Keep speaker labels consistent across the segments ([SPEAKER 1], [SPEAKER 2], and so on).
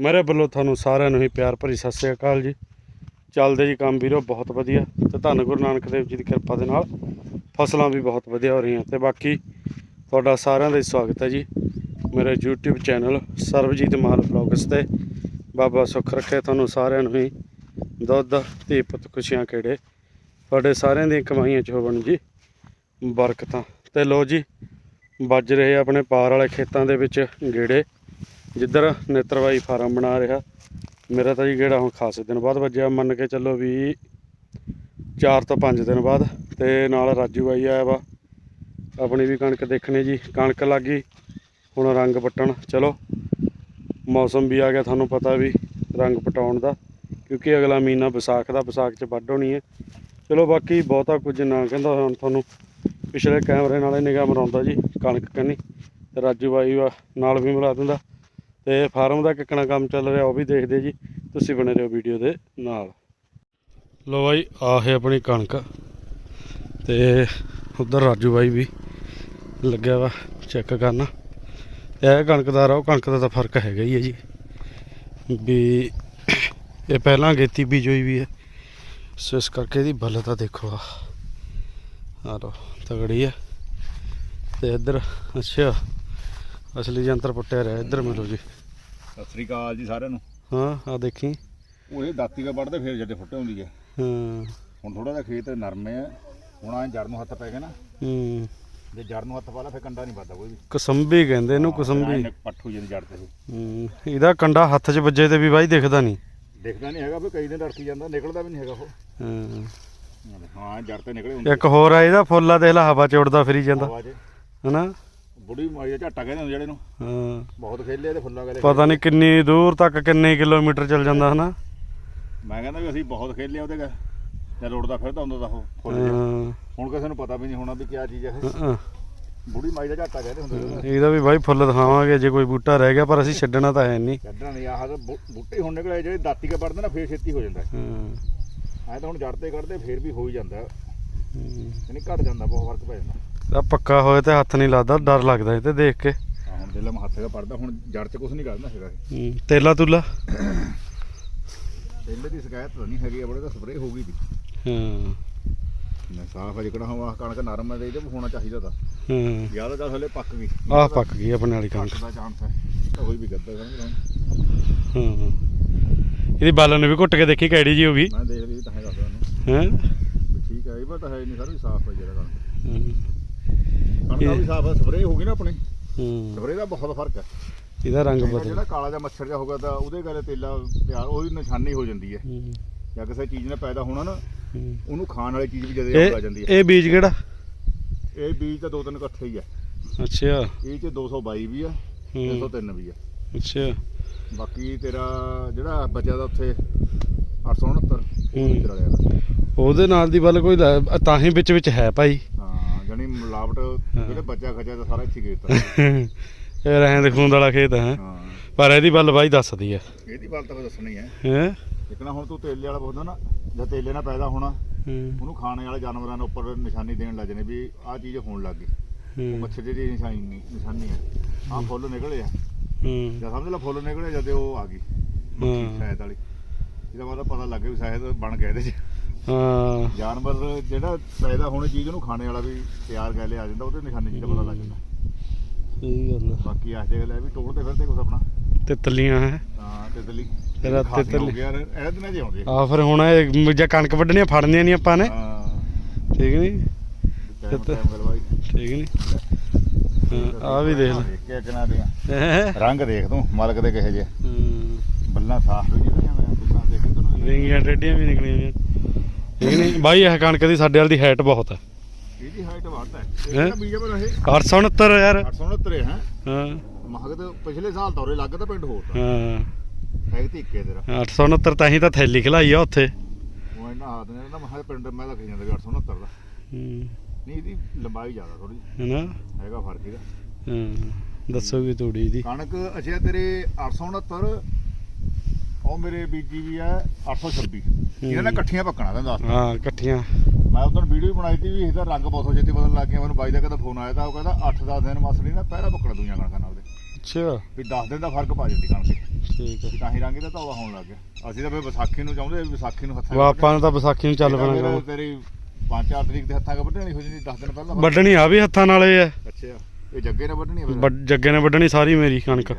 [SPEAKER 1] ਮੇਰੇ ਵੱਲੋਂ ਤੁਹਾਨੂੰ ਸਾਰਿਆਂ ਨੂੰ ਹੀ ਪਿਆਰ ਭਰੀ ਸਤਿ ਸ੍ਰੀ ਅਕਾਲ ਜੀ। ਚੱਲਦੇ ਜੀ ਕੰਮ ਵੀਰੋ, ਬਹੁਤ ਵਧੀਆ। ਤੇ ਧੰਨ ਗੁਰੂ ਨਾਨਕ ਦੇਵ ਜੀ ਦੀ ਕਿਰਪਾ ਦੇ ਨਾਲ ਫਸਲਾਂ ਵੀ ਬਹੁਤ ਵਧੀਆ ਹੋ ਰਹੀਆਂ। ਤੇ ਬਾਕੀ ਤੁਹਾਡਾ ਸਾਰਿਆਂ ਦਾ ਹੀ ਸਵਾਗਤ ਹੈ ਜੀ। ਮੇਰੇ YouTube channel Sarabjit Mal blogs ਤੇ ਬਾਬਾ ਸੁੱਖ ਰੱਖੇ ਤੁਹਾਨੂੰ ਸਾਰਿਆਂ ਨੂੰ ਹੀ। ਦੁੱਧ, ਧੀ ਪੁੱਤ, ਖੁਸ਼ੀਆਂ ਖੇੜੇ। ਤੁਹਾਡੇ ਸਾਰਿਆਂ ਦੀਆਂ ਕਮਾਈਆਂ ਚ ਹੋਵਣ ਜੀ ਬਰਕਤਾਂ। ਤੇ ਲੋ ਜੀ, ਵੱਜ ਰਹੇ ਆਪਣੇ ਪਾਰ ਵਾਲੇ ਖੇਤਾਂ ਦੇ ਵਿੱਚ ਗੇੜੇ। ਜਿੱਧਰ ਨੇਤਰਵਾਈ ਫਾਰਮ ਬਣਾ ਰਿਹਾ, ਮੇਰਾ ਤਾਂ ਜੀ ਗੇੜਾ ਹੁਣ ਖਾਸੇ ਦਿਨ ਬਾਅਦ ਵੱਜਿਆ, ਮੰਨ ਕੇ ਚੱਲੋ ਵੀ 4 ਤੋਂ 5 ਦਿਨ ਬਾਅਦ, ਤੇ ਨਾਲ ਰਾਜੂ ਬਾਈ ਆਇਆ ਵਾ, ਆਪਣੀ ਵੀ ਕਣਕ ਦੇਖਣੀ ਜੀ, ਕਣਕ ਲੱਗੀ ਹੁਣ ਰੰਗ ਪੱਟਣ, ਚਲੋ, ਮੌਸਮ ਵੀ ਆ ਗਿਆ ਤੁਹਾਨੂੰ ਪਤਾ ਵੀ, ਰੰਗ ਪਟਾਉਣ ਦਾ, ਕਿਉਂਕਿ ਅਗਲਾ ਮਹੀਨਾ ਵਿਸਾਖ ਦਾ, ਵਿਸਾਖ 'ਚ ਵੱਢ ਹੋਣੀ ਹੈ, ਚਲੋ ਬਾਕੀ ਬਹੁਤਾ ਕੁਝ ਨਾ ਕਹਿੰਦਾ ਹੁਣ ਤੁਹਾਨੂੰ, ਪਿਛਲੇ ਕੈਮਰੇ ਨਾਲੇ ਨਿਗਾਹ ਮਰਾਉਂਦਾ ਜੀ, ਕਣਕ ਕੰਨੀ, ਤੇ ਰਾਜੂ ਬਾਈ ਵਾ ਨਾਲ ਵੀ ਮਿਲਾ ਦਿੰਦਾ ਤੇ ਫਾਰਮ ਦਾ ਕਿੱਕਣਾ ਕੰਮ ਚੱਲ ਰਿਹਾ, ਉਹ ਵੀ ਦੇਖਦੇ ਜੀ। ਤੁਸੀਂ ਬਣੇ ਰਹੋ ਵੀਡੀਓ ਦੇ ਨਾਲ। ਲੋ ਬਾਈ ਆਹ ਆਪਣੀ ਕਣਕ ਤੇ ਉਧਰ ਰਾਜੂ ਬਾਈ ਵੀ ਲੱਗਿਆ ਵਾ ਚੈੱਕ ਕਰਨਾ। ਇਹ ਕਣਕ ਦਾ ਰੋ, ਕਣਕ ਦਾ ਤਾਂ ਫ਼ਰਕ ਹੈਗਾ ਹੀ ਹੈ ਜੀ। ਵੀ ਇਹ ਪਹਿਲਾਂ ਗੇਤੀ ਬੀਜੋਈ ਵੀ ਹੈ। ਸੋ ਇਸ ਕਰਕੇ ਇਹਦੀ ਬੱਲ ਤਾਂ ਦੇਖੋ ਆ। ਆ ਲੋ ਤਗੜੀ ਹੈ ਤੇ ਇੱਧਰ, ਅੱਛਾ। ਅਸਲੀ ਜੰਤਰ ਪੁੱਟਿਆ ਰਿਹਾ ਇੱਧਰ ਮਿਲੋ ਜੀ।
[SPEAKER 2] ਸਤਿ ਸ੍ਰੀ ਅਕਾਲ ਜੀ ਸਾਰਿਆਂ ਨੂੰ।
[SPEAKER 1] ਹਾਂ ਆ ਦੇਖੀ।
[SPEAKER 2] ਉਹ ਇਹ ਦਾਤੀ ਕਾ ਵੱਢਦੇ ਫੇਰ ਜੱਡੇ ਫੁੱਟੇ ਹੁੰਦੀ ਹੈ
[SPEAKER 1] ਹਾਂ।
[SPEAKER 2] ਹੁਣ ਥੋੜਾ ਜਿਹਾ ਖੇਤ ਨਰਮ ਹੈ ਹੁਣ ਆ ਜੜ ਨੂੰ ਹੱਥ ਪੈ ਗਿਆ ਨਾ।
[SPEAKER 1] ਹੂੰ।
[SPEAKER 2] ਜੇ ਜੜ ਨੂੰ ਹੱਥ ਪਾ ਲਾ ਫੇਰ ਕੰਡਾ ਨਹੀਂ ਵੱਧਦਾ ਕੋਈ ਵੀ।
[SPEAKER 1] ਕਸੰਬੀ ਕਹਿੰਦੇ ਇਹਨੂੰ ਕਸੰਬੀ।
[SPEAKER 2] ਪੱਠੂ ਜਿਹੀ ਜੜ ਤੇ।
[SPEAKER 1] ਹੂੰ ਇਹਦਾ ਕੰਡਾ ਹੱਥ 'ਚ ਵੱਜੇ ਤੇ ਵੀ ਬਾਈ ਦਿਖਦਾ ਨਹੀਂ।
[SPEAKER 2] ਦਿਖਦਾ ਨਹੀਂ ਹੈਗਾ ਵੀ ਕਈ ਦਿਨ ਰੜਕੀ ਜਾਂਦਾ ਨਿਕਲਦਾ ਵੀ ਨਹੀਂ ਹੈਗਾ ਉਹ।
[SPEAKER 1] ਹਾਂ।
[SPEAKER 2] ਹਾਂ ਜੜ ਤੇ ਨਿਕਲੇ ਹੁੰਦੇ
[SPEAKER 1] ਇੱਕ ਹੋਰ ਆ ਇਹਦਾ ਫੁੱਲ ਆ ਦੇਖ ਲਾ ਹਵਾ 'ਚ ਉੱਡਦਾ ਫਿਰੀ ਜਾਂਦਾ। ਹਨਾ?
[SPEAKER 2] ਬੁੜੀ ਮਾਰੀ ਦਾ ਝਾਟਾ ਕਹਿੰਦੇ ਹੁੰਦੇ ਜਿਹੜੇ ਨੂੰ।
[SPEAKER 1] ਹਾਂ।
[SPEAKER 2] ਬਹੁਤ ਖੇਲੇ ਇਹਦੇ ਫੁੱਲਾਂ ਗਲੇ
[SPEAKER 1] ਪਤਾ ਨਹੀਂ ਕਿੰਨੀ ਦੂਰ ਤੱਕ ਕਿੰਨੇ ਕਿਲੋਮੀਟਰ ਚੱਲ ਜਾਂਦਾ ਹਨਾ।
[SPEAKER 2] ਮੈਂ ਕਹਿੰਦਾ ਵੀ ਅਸੀਂ ਬਹੁਤ ਖੇਲੇ ਉਹਦੇ ਗਾ ਜਦ ਉੜਦਾ ਫਿਰਦਾ ਹੁੰਦਾ ਤਾਂ ਉਹ ਫੁੱਲ ਜਿਹਾ।
[SPEAKER 1] ਹਾਂ।
[SPEAKER 2] ਹੁਣ ਕਿਸੇ ਨੂੰ ਪਤਾ ਵੀ ਨਹੀਂ ਹੋਣਾ ਵੀ ਕਿਆ ਚੀਜ਼ ਹੈ ਇਹ।
[SPEAKER 1] ਹਾਂ।
[SPEAKER 2] ਬੁੜੀ ਮਾਰੀ ਦਾ ਝਾਟਾ ਕਹਿੰਦੇ ਹੁੰਦੇ ਉਹਦੇ
[SPEAKER 1] ਇਹਦਾ ਵੀ ਬਾਈ ਫੁੱਲ ਦਿਖਾਵਾਂਗੇ ਜੇ ਕੋਈ ਬੂਟਾ ਰਹਿ ਗਿਆ ਪਰ ਅਸੀਂ ਛੱਡਣਾ ਤਾਂ ਹੈ ਨਹੀਂ
[SPEAKER 2] ਕੱਢਣਾ ਨਹੀਂ ਆਹ ਤਾਂ ਬੂ- ਬੂਟੇ ਹੁਣ ਨਿਕਲੇ ਜਿਹੜੇ ਦਾਤੀ ਕੇ ਵੱਢਦੇ ਨਾ ਫੇਰ ਛੇਤੀ ਹੋ ਜਾਂਦਾ।
[SPEAKER 1] ਹਾਂ।
[SPEAKER 2] ਐ ਤਾਂ ਹੁਣ ਜੜ ਤੇ ਕੱਢਦੇ ਫੇਰ ਵੀ ਹੋ ਹੀ ਜਾਂਦਾ।
[SPEAKER 1] ਹੂੰ।
[SPEAKER 2] ਯਾਨੀ ਘਟ ਜਾਂਦਾ ਬਹੁਤ ਫ਼ਰਕ ਪੈ ਜਾਂਦਾ।
[SPEAKER 1] ਤਾਂ ਪੱਕਾ ਹੋਏ ਤੇ ਹੱਥ ਨਹੀਂ ਲੱਗਦਾ ਡਰ ਲੱਗਦਾ ਇਹ ਤੇ ਦੇਖ ਕੇ।
[SPEAKER 2] ਹੁਣ ਦਿਲ ਹੱਥ ਦਾ ਪੜਦਾ ਹੁਣ ਜੜ ਤੇ ਕੁਝ ਨਹੀਂ ਕਰਦਾ ਹੈਗਾ।
[SPEAKER 1] ਹੂੰ। ਤੇਲਾ ਤੁਲਾ।
[SPEAKER 2] ਪਹਿਲੇ ਦੀ ਸ਼ਿਕਾਇਤ ਤਾਂ ਨਹੀਂ ਹੈਗੀ ਆਪਣੇ ਤਾਂ ਸਪਰੇਅ ਹੋ ਗਈ ਸੀ
[SPEAKER 1] ਹਾਂ।
[SPEAKER 2] ਮੈਂ ਸਾਫ਼ ਜਿਕਣਾ ਹੋਵਾ ਕਣਕ ਨਰਮ ਹੈ ਤੇ ਇਹਦੇ ਹੋਣਾ ਚਾਹੀਦਾ ਤਾਂ।
[SPEAKER 1] ਹਾਂ।
[SPEAKER 2] ਜ਼ਿਆਦਾ ਤਾਂ ਹਲੇ ਪੱਕ ਗਈ।
[SPEAKER 1] ਆਹ ਪੱਕ ਗਈ ਆਪਣੇ ਵਾਲੀ ਕਣਕ।
[SPEAKER 2] ਦਾ ਚਾਂਸ ਹੈ। ਤਾਂ ਹੋਈ ਵੀ ਗੱਦਾ ਸਮਝ
[SPEAKER 1] ਹਾਂ। ਇਹਦੀ ਬਾਲਣ ਨੂੰ ਵੀ ਘੁੱਟ ਕੇ ਦੇਖੀ ਕਿਹੜੀ ਜੀ ਹੋ ਗਈ।
[SPEAKER 2] ਮੈਂ ਦੇਖ ਲਈ ਤਾਂ ਹੈਗਾ ਤੁਹਾਨੂੰ
[SPEAKER 1] ਹੈ?
[SPEAKER 2] ਵੀ ਠੀਕ ਹੈ ਇਹ ਪਰ ਤਾਂ ਹੈ ਨਹੀਂ ਸਰ ਵੀ ਸਾਫ਼ ਹੈ ਜਿਹੜਾ ਕਣਕ। ਕਣਕ ਦਾ ਵੀ ਸਾਫ਼ ਹੈ ਸਪਰੇਅ ਹੋ ਗਈ ਨਾ ਆਪਣੀ।
[SPEAKER 1] ਹੂੰ।
[SPEAKER 2] ਸਪਰੇਅ ਦਾ ਬਹੁਤ ਫ਼ਰਕ ਹੈ
[SPEAKER 1] ਇਹਦਾ ਰੰਗ
[SPEAKER 2] ਜਿਹੜਾ
[SPEAKER 1] ਬਦਲ
[SPEAKER 2] ਕਾਲਾ ਜਿਹਾ ਮੱਛਰ ਜਿਹਾ ਹੋਗਾ ਤਾਂ ਉਹਦੇ ਗਲੇ ਤੇਲਾ ਤਿਆਰ ਉਹਦੀ ਨਿਸ਼ਾਨੀ ਹੋ ਜਾਂਦੀ ਹੈ।
[SPEAKER 1] ਹੂੰ।
[SPEAKER 2] ਜਾਂ ਕਿਸੇ ਚੀਜ਼ ਨੇ ਪੈਦਾ ਹੋਣਾ ਨਾ
[SPEAKER 1] ਹੂੰ।
[SPEAKER 2] ਉਹਨੂੰ ਖਾਣ ਵਾਲੀ ਚੀਜ਼ ਵੀ ਜਦੇ ਆ ਜਾਂਦੀ ਹੈ।
[SPEAKER 1] ਇਹ ਬੀਜ ਕਿਹੜਾ?
[SPEAKER 2] ਇਹ ਬੀਜ ਤਾਂ ਦੋ ਤਿੰਨ ਇਕੱਠੇ ਹੀ ਆ।
[SPEAKER 1] ਅੱਛਾ।
[SPEAKER 2] ਇਹ ਚ 222 ਵੀ ਆ
[SPEAKER 1] ਹੂੰ।
[SPEAKER 2] 303 ਵੀ ਆ।
[SPEAKER 1] ਅੱਛਾ।
[SPEAKER 2] ਬਾਕੀ ਤੇਰਾ ਜਿਹੜਾ ਬਚਿਆ ਦਾ ਉੱਥੇ 869 ਉਹ
[SPEAKER 1] ਹੂੰ।
[SPEAKER 2] ਵੀ ਤੇਰਾ ਲਿਆ।
[SPEAKER 1] ਉਹਦੇ ਨਾਲ ਦੀ ਵੱਲ ਕੋਈ ਲੈ- ਤਾਂ ਹੀ ਵਿੱਚ ਵਿੱਚ ਹੈ ਭਾਈ।
[SPEAKER 2] ਜਾਨੀ ਮਿਲਾਵਟ ਜਿਹੜੇ ਬੱਚਾ ਖਚਾ ਦਾ ਸਾਰਾ ਇੱਥੇ ਗੇਤਾ
[SPEAKER 1] ਇਹ ਰਹਿੰਦ ਖੂੰਦ ਵਾਲਾ ਖੇਤ ਹੈ।
[SPEAKER 2] ਹਾਂ।
[SPEAKER 1] ਪਰ ਇਹਦੀ ਵੱਲ ਬਾਈ ਦੱਸਦੀ ਹੈ
[SPEAKER 2] ਇਹਦੀ ਗੱਲ ਤਾਂ ਮੈਂ ਦੱਸਣੀ ਹੈ?
[SPEAKER 1] ਹੈ
[SPEAKER 2] ਇਕਣਾ ਹੁਣ ਤੂੰ ਤੇਲੇ ਵਾਲਾ ਬੋਲਦਾ ਨਾ ਜਦ ਤੇਲੇ ਨਾਲ ਪੈਦਾ ਹੋਣਾ ਉਹਨੂੰ ਖਾਣੇ ਵਾਲੇ ਜਾਨਵਰਾਂ ਦੇ ਉੱਪਰ ਨਿਸ਼ਾਨੀ ਦੇਣ ਲੱਗ ਜਨੇ ਵੀ ਆਹ ਚੀਜ਼ ਹੋਣ ਲੱਗ ਗਈ। ਉਹ ਮੱਛਰ ਦੀ ਨਿਸ਼ਾਨੀ ਨਹੀਂ ਨਿਸ਼ਾਨੀ ਹੈ ਆਹ ਫੁੱਲ ਨਿਕਲੇ ਆ। ਜਾਂ ਸਮਝ ਲੈ ਫੁੱਲ ਨਿਕਲੇ ਜਦ ਉਹ ਆ ਗਈ। ਮੱਖੀ। ਸ਼ਾਇਦ ਵਾਲੀ। ਇਹਦਾ ਮਤਲਬ ਪਤਾ ਲੱਗ ਗਿਆ ਵੀ ਸ਼ਾਇਦ ਬਣ ਗਿਆ ਇਹਦੇ ਚ।
[SPEAKER 1] ਹਾਂ।
[SPEAKER 2] ਜਾਨਵਰ ਜਿਹੜਾ ਪੈਦਾ ਹੋਣੀ ਚੀਜ਼ ਉਹਨੂੰ ਖਾਣੇ ਵਾਲਾ ਵੀ ਤਿਆਰ ਕਰ ਲਿਆ ਜਾਂਦਾ ਉਹਦੇ ਨਿਸ਼ਾਨੀ ਜੀ ਦਾ ਪਤਾ ਲੱਗ ਜਾਂਦਾ।
[SPEAKER 1] ਸਹੀ ਗੱਲ ਆ।
[SPEAKER 2] ਬਾਕੀ ਆਹ ਜਗ੍ਹਾ ਲੈ ਵੀ ਟੋਲਦੇ ਫਿਰਦੇ ਕੁਛ ਆਪਣਾ।
[SPEAKER 1] ਤਿੱਤਲੀਆਂ ਹੈ।
[SPEAKER 2] ਹਾਂ ਤਿਤਲੀ।
[SPEAKER 1] ਇਹਦਾ ਤਿਤਲੀ।
[SPEAKER 2] ਹੋ ਗਿਆ ਇਹ ਦਿਨਾਂ ਆਉਂਦੇ
[SPEAKER 1] ਆ ਫਿਰ ਹੁਣ ਇਹ ਜੇ ਕਣਕ ਵੱਢਣੀਆਂ ਫੜਨੀਆਂ ਨਹੀਂ ਆਪਾਂ ਨੇ।
[SPEAKER 2] ਹਾਂ।
[SPEAKER 1] ਠੀਕ ਨਹੀਂ? ਠੀਕ ਨਹੀਂ? ਹਾਂ ਆ ਵੀ ਦੇਖ ਲੈ।
[SPEAKER 2] ਦੇਖ ਕੇ ਕਿਨਾ ਦੇ
[SPEAKER 1] ਹੈਂ?
[SPEAKER 2] ਰੰਗ ਦੇਖ ਤੂੰ ਮਾਲਕ ਦੇ ਕਿਹੇ ਜੇ
[SPEAKER 1] ਹੂੰ।
[SPEAKER 2] ਬੱਲਾਂ ਸਾਫ਼ ਜਿਹੜੀਆਂ ਮੈਂ ਬੱਲਾਂ ਦੇਖ ਤੈਨੂੰ
[SPEAKER 1] ਰਿੰਗੀਆਂ ਟੇਡੀਆਂ ਵੀ ਨਿਕਲੀਆਂ ਨਹੀਂ ਬਾਈ ਇਹ ਕਣਕ ਦੀ ਸਾਡੇ ਵਾਲ ਦੀ ਹਾਈਟ ਬਹੁਤ ਹੈ
[SPEAKER 2] ਇਹਦੀ ਹਾਈਟ ਵੱਧ ਹੈ
[SPEAKER 1] ਹੈਂ?
[SPEAKER 2] ਇਹ ਕਿਹੜਾ ਬੀਜ ਪਰ ਇਹ?
[SPEAKER 1] 869 ਯਾਰ।
[SPEAKER 2] 869 ਹੈ?
[SPEAKER 1] ਹਾਂ।
[SPEAKER 2] ਮਹਗਦ ਪਿਛਲੇ ਸਾਲ ਤੌਰੇ ਲੱਗ ਤਾਂ ਪਿੰਡ ਹੋਰ ਤਾਂ।
[SPEAKER 1] ਹਾਂ।
[SPEAKER 2] ਹੈ ਕਿ ਧੀਕੇ ਤੇਰਾ?
[SPEAKER 1] 869 ਤਾਂ ਹੀ ਤਾਂ ਥੈਲੀ ਖਲਾਈ ਆ ਉੱਥੇ।
[SPEAKER 2] ਉਹ ਇਹਨਾਂ ਹੱਥ ਨੇ ਨਾ ਮਹਾ ਪਿੰਡ ਮੈਂ ਲੱਗ ਜਾਂਦਾ ਵੀ 869 ਦਾ।
[SPEAKER 1] ਹੂੰ।
[SPEAKER 2] ਨਹੀਂ ਇਹਦੀ ਲੰਬਾਈ ਜ਼ਿਆਦਾ ਥੋੜੀ
[SPEAKER 1] ਹੈਨਾ
[SPEAKER 2] ਹੈਗਾ ਫ਼ਰਕ ਇਹਦਾ।
[SPEAKER 1] ਹਾਂ। ਦੱਸੋ ਵੀ ਤੂੜੀ ਦੀ।
[SPEAKER 2] ਕਣਕ ਅੱਛਾ ਤੇਰੇ 869 ਉਹ ਮੇਰੇ ਬੀਜੀ ਵੀ ਹੈ 826 ਇਹਨਾਂ ਨੇ ਇਕੱਠੀਆਂ ਪੱਕਣਾ ਤੈਨੂੰ ਦੱਸ
[SPEAKER 1] ਹਾਂ ਇਕੱਠੀਆਂ।
[SPEAKER 2] ਮੈਂ ਉਦੋਂ ਵੀਡੀਓ ਬਣਾਈ ਤੀ ਵੀ ਇਹਦਾ ਰੰਗ ਬਹੁਤ ਛੇਤੀ ਬਦਲਣ ਲੱਗ ਗਿਆ। ਮੈਨੂੰ ਬਾਈ ਦਾ ਕਹਿੰਦਾ ਫੋਨ ਆਇਆ ਤਾਂ ਉਹ ਕਹਿੰਦਾ 8-10 ਦਿਨ ਮਸਲੀ ਨਾ ਪਹਿਲਾਂ ਪੱਕੜ ਦੂਈਆਂ ਕਣਕਾਂ ਨਾਲ ਉਹਦੇ
[SPEAKER 1] ਅੱਛਾ।
[SPEAKER 2] ਵੀ 10 ਦਿਨ ਦਾ ਫ਼ਰਕ ਪਾ ਜਾਂਦੀ ਕਣਕ।
[SPEAKER 1] ਠੀਕ ਹੈ।
[SPEAKER 2] ਤਾਂ ਹੀ ਰੰਗ ਇਹਦਾ ਧੌਲਾ ਹੋਣ ਲੱਗ ਗਿਆ। ਅਸੀਂ ਤਾਂ ਫਿਰ ਵਿਸਾਖੀ ਨੂੰ ਚਾਹੁੰਦੇ ਵਿਸਾਖੀ ਨੂੰ ਹੱਥਾਂ
[SPEAKER 1] ਆਪਾਂ ਨੂੰ ਤਾਂ ਵਿਸਾਖੀ ਨੂੰ ਚੱਲ ਪੈਣਾ
[SPEAKER 2] ਤੇਰੀ 5-4 ਤਰੀਕ ਦੇ ਹੱਥਾਂ ਕ ਵੱਢਣੀ ਹੋ ਜਾਂਦੀ 10 ਦਿਨ ਪਹਿਲਾਂ
[SPEAKER 1] ਵੱਢਣੀ। ਆ ਵੀ ਹੱਥਾਂ ਨਾਲੇ ਆ
[SPEAKER 2] ਅੱਛਾ। ਇਹ ਜੱਗੇ ਨੇ ਵੱਢਣੀ
[SPEAKER 1] ਜੱਗੇ ਨੇ ਵੱਢਣੀ ਸਾਰੀ ਮੇਰੀ ਕਣਕ।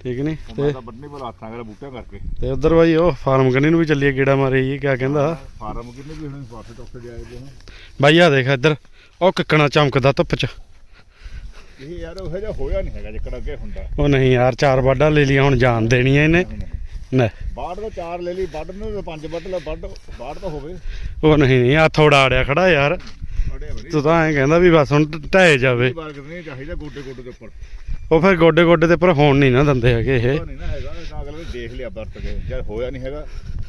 [SPEAKER 1] ਠੀਕ ਨਹੀਂ ਤੇ
[SPEAKER 2] ਮੈਂ ਤਾਂ ਵੱਢਣੀ ਪਰ ਹੱਥਾਂ ਕਰ ਬੂਟਿਆਂ ਕਰਕੇ।
[SPEAKER 1] ਤੇ ਉਧਰ ਬਾਈ ਉਹ ਫਾਰਮ ਕੰਨੀ ਨੂੰ ਵੀ ਚੱਲੀਏ ਗੇੜਾ ਮਾਰੇ ਜੀ ਕਿਆ ਕਹਿੰਦਾ?
[SPEAKER 2] ਫਾਰਮ ਕਿੰਨੇ ਵੀ ਹੁਣ ਪਾਸੇ ਟੋਕੇ ਜਾਏ ਜੇ।
[SPEAKER 1] ਬਾਈ ਆ ਦੇਖ ਇੱਧਰ ਉਹ ਕਿੱਕਣਾ ਚਮਕਦਾ ਧੁੱਪ ਚ।
[SPEAKER 2] ਇਹ ਯਾਰ ਉਹ ਜਿਹਾ ਹੋਇਆ ਨਹੀਂ ਹੈਗਾ ਜਿੱਕੜ ਅੱਗੇ ਹੁੰਦਾ।
[SPEAKER 1] ਉਹ ਨਹੀਂ ਯਾਰ ਚਾਰ ਵਾਢਾਂ ਲੈ ਲਈਆਂ ਹੁਣ ਜਾਨ ਦੇਣੀ ਐ ਇਹਨੇ। ਨਾ
[SPEAKER 2] ਬਾੜ ਦਾ ਚਾਰ ਲੈ ਲਈ ਵੱਢ ਨੂੰ ਤਾਂ ਪੰਜ ਵੱਢ ਲੈ ਵੱਢ ਬਾੜ ਤਾਂ ਹੋਵੇ।
[SPEAKER 1] ਉਹ ਨਹੀਂ ਨਹੀਂ ਹੱਥ ਉਡਾੜਿਆ ਖੜਾ ਯਾਰ।
[SPEAKER 2] ਬੜੀ।
[SPEAKER 1] ਤੂੰ ਤਾਂ ਐਂ ਕਹਿੰਦਾ ਵੀ ਬਸ ਹੁਣ ਢਹਿ ਜਾਵੇ।
[SPEAKER 2] ਬਾਰ ਕਰਨੀ ਚਾਹੀਦਾ ਗੋਡੇ ਗੋਡੇ ਦੇ ਉੱਪਰ।
[SPEAKER 1] ਉਹ ਫਿਰ ਗੋਡੇ ਗੋਡੇ ਤੇ ਪਰ ਹੋਣ ਨਹੀਂ ਨਾ ਦਿੰਦੇ ਹੈਗੇ ਇਹ।
[SPEAKER 2] ਨਹੀਂ ਨਾ ਹੈਗਾ ਤਾਂ ਅਗਲੇ ਨੇ ਦੇਖ ਲਿਆ ਵਰਤ ਕੇ। ਜਦ ਹੋਇਆ ਨਹੀਂ ਹੈਗਾ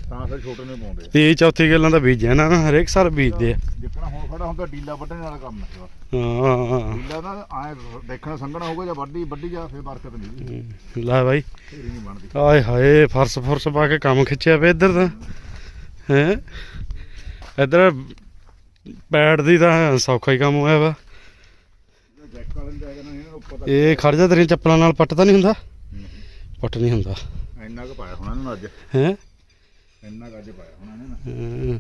[SPEAKER 2] ਤਾਂ ਫਿਰ ਛੋਟੇ ਨੂੰ ਪਾਉਂਦੇ
[SPEAKER 1] ਤੀਹ ਚੌਥੀ ਗੱਲਾਂ ਤਾਂ ਬੀਜਿਆ ਨਾ ਨਾ ਹਰੇਕ ਸਾਲ ਬੀਜਦੇ ਆ।
[SPEAKER 2] ਜਿੱਕਣਾ ਹੁਣ ਖੜਾ ਹੁੰਦਾ ਡੀਲਾ ਵੱਢਣ ਵਾਲਾ ਕੰਮ ਹੈ
[SPEAKER 1] ਹਾਂ।
[SPEAKER 2] ਡੀਲਾ ਨਾ ਆਏ ਦੇਖਣਾ ਸੰਘਣਾ ਹੋਊਗਾ ਜਾਂ ਵੱਡੀ ਵੱਡੀ ਜਾ ਫਿਰ ਬਰਕਤ ਨਹੀਂ
[SPEAKER 1] ਲੈ ਬਾਈ।
[SPEAKER 2] ਢੇਰੀ ਨਹੀਂ ਬਣਦੀ।
[SPEAKER 1] ਆਏ ਹਾਏ ਫਰਸ ਫੁਰਸ ਪਾ ਕੇ ਕੰਮ ਖਿੱਚਿਆ ਪਿਆ ਇੱਧਰ ਤਾਂ। ਹੈ? ਇੱਧਰ ਪੈੜ ਦੀ ਤਾਂ ਸੌਖਾ ਹੀ ਕੰਮ ਹੋਇਆ ਵਾ।
[SPEAKER 2] ਜੈਕ ਵਾਲੇ ਨੂੰ ਜਾਏਗਾ ਨਾ ਇਹਨਾਂ ਨੂੰ ਉੱਪਰ ਤੱਕ
[SPEAKER 1] ਇਹ ਖੜ ਜਾ ਤੇਰੀਆਂ ਚੱਪਲਾਂ ਨਾਲ ਪੱਟ ਤਾਂ ਨਹੀਂ ਹੁੰਦਾ? ਪੱਟ ਨਹੀਂ ਹੁੰਦਾ।
[SPEAKER 2] ਇੰਨਾ ਕੁ ਪਾਇਆ ਹੋਣਾ ਇਹਨਾਂ ਨੂੰ ਅੱਜ।
[SPEAKER 1] ਹੈ?
[SPEAKER 2] ਇੰਨਾ ਕੁ ਅੱਜ ਪਾਇਆ ਹੋਣਾ ਇਹਨਾਂ ਨੇ।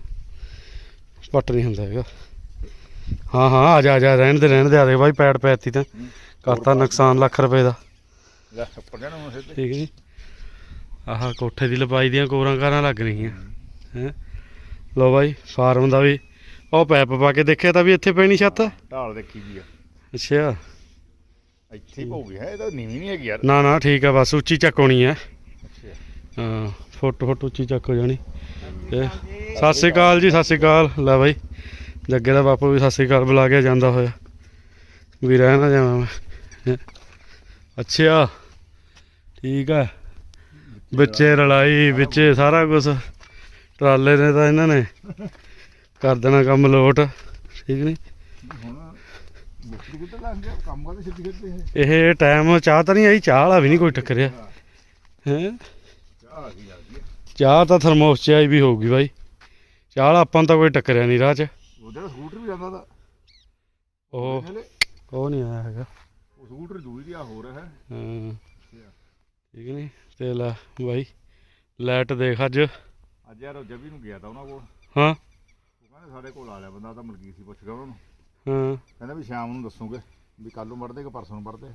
[SPEAKER 1] ਪੱਟ ਨਹੀਂ ਹੁੰਦਾ ਹੈਗਾ। ਹਾਂ ਹਾਂ ਆ ਜਾ ਆ ਜਾ ਰਹਿਣ ਦੇ ਰਹਿਣ ਦੇ ਆ ਦੇ ਬਾਈ ਪੈੜ ਪੈਤੀ ਤਾਂ। ਕਰਤਾ ਨੁਕਸਾਨ ਲੱਖ ਰੁਪਏ ਦਾ।
[SPEAKER 2] ਲੈ ਉੱਪਰ ਜਾਣਾ ਹੁਣ ਸਿੱਧੇ।
[SPEAKER 1] ਠੀਕ ਨਹੀਂ ਆਹ ਕੋਠੇ ਦੀ ਲਪਾਈ ਦੀਆਂ ਕੋਰਾਂ ਕਾਰਾਂ ਲੱਗ ਰਹੀਆਂ। ਹੈ। ਲੋ ਬਾਈ ਫਾਰਮ ਦਾ ਵੀ। ਉਹ ਪੈਪ ਪਾ ਕੇ ਦੇਖਿਆ ਤਾਂ ਵੀ ਇੱਥੇ ਪੈਣੀ ਛੱਤ।
[SPEAKER 2] ਢਾਲ ਦੇਖੀ ਜੀ ਆ।
[SPEAKER 1] ਅੱਛਾ।
[SPEAKER 2] ਇੱਥੇ ਹੀ ਪਊਗੀ ਹੈ ਇਹ ਤਾਂ ਨੀਵੀਂ ਨਹੀਂ ਹੈਗੀ ਯਾਰ।
[SPEAKER 1] ਨਾ ਨਾ ਠੀਕ ਆ ਬਸ ਉੱਚੀ ਚੱਕਣੀ ਆ
[SPEAKER 2] ਅੱਛਾ।
[SPEAKER 1] ਹਾਂ ਫੁੱਟ ਫੁੱਟ ਉੱਚੀ ਚੱਕ ਹੋ ਜਾਣੀ। ਤੇ ਸਤਿ ਸ੍ਰੀ ਅਕਾਲ ਜੀ ਸਤਿ ਸ੍ਰੀ ਅਕਾਲ। ਲੈ ਬਾਈ ਜੱਗੇ ਦਾ ਬਾਪੂ ਵੀ ਸਤਿ ਸ੍ਰੀ ਅਕਾਲ ਬੁਲਾ ਕੇ ਜਾਂਦਾ ਹੋਇਆ। ਵੀ ਰਹਿ ਨਾ ਜਾਵਾਂ ਮੈਂ। ਹੈਂ। ਅੱਛਾ ਠੀਕ ਆ। ਵਿੱਚੇ ਰਲਾਈ ਵਿੱਚੇ ਸਾਰਾ ਕੁਝ ਟਰਾਲੇ ਨੇ ਤਾਂ ਇਹਨਾਂ ਨੇ। ਕਰ ਦੇਣਾ ਕੰਮ ਲੋਟ ਠੀਕ ਨਹੀਂ
[SPEAKER 2] ਹੁਣ ਮੁਕਤ ਕਿੱਥੇ ਲੱਗ ਗਿਆ ਕੰਮ ਕਰਦੇ ਛੇਤੀ ਛੇਤੀ
[SPEAKER 1] ਇਹ। ਟਾਈਮ ਚਾਹ ਤਾਂ ਨਹੀਂ ਆਈ ਚਾਹ ਵਾਲਾ ਵੀ ਨਹੀਂ ਕੋਈ ਟੱਕਰਿਆ। ਹੈ।
[SPEAKER 2] ਚਾਹ
[SPEAKER 1] ਤਾਂ ਥਰਮੋਸ ਚ ਆਈ ਵੀ ਹੋਊਗੀ ਬਾਈ। ਚਾਹ ਵਾਲਾ ਆਪਾਂ ਤਾਂ ਕੋਈ ਟੱਕਰਿਆ ਨਹੀਂ ਰਾਹ 'ਚ।
[SPEAKER 2] ਉਹਦੇ ਸਕੂਟਰ ਵੀ ਜਾਂਦਾ ਦਾ
[SPEAKER 1] ਉਹ ਉਹ ਨਹੀਂ ਆਇਆ ਹੈਗਾ।
[SPEAKER 2] ਉਹ ਸਕੂਟਰ ਦੂਈ ਦੀ ਆ ਹੋ ਰਿਹਾ ਹੈ।
[SPEAKER 1] ਹਾਂ। ਠੀਕ ਨਹੀਂ? ਤੇ ਲੈ ਬਾਈ ਲਾਈਟ ਦੇਖ ਅੱਜ।
[SPEAKER 2] ਅੱਜ ਯਾਰ ਉਹ ਜਬੀ ਨੂੰ ਗਿਆ ਤਾਂ ਉਹਨਾਂ ਕੋਲ।
[SPEAKER 1] ਹਾਂ।
[SPEAKER 2] ਉਹ ਕਹਿੰਦੇ ਸਾਡੇ ਕੋਲ ਆ ਲਿਆ ਬੰਦਾ ਤਾਂ ਮਲਕੀਤ ਸੀ ਪੁੱਛ ਗਿਆ ਉਹਨਾਂ ਨੂੰ।
[SPEAKER 1] ਹਾਂ।
[SPEAKER 2] ਕਹਿੰਦਾ ਵੀ ਸ਼ਾਮ ਨੂੰ ਦੱਸੂਗੇ ਵੀ ਕੱਲ ਨੂੰ ਵੜਦੇ ਕਿ ਪਰਸੋਂ ਨੂੰ ਵੜਦੇ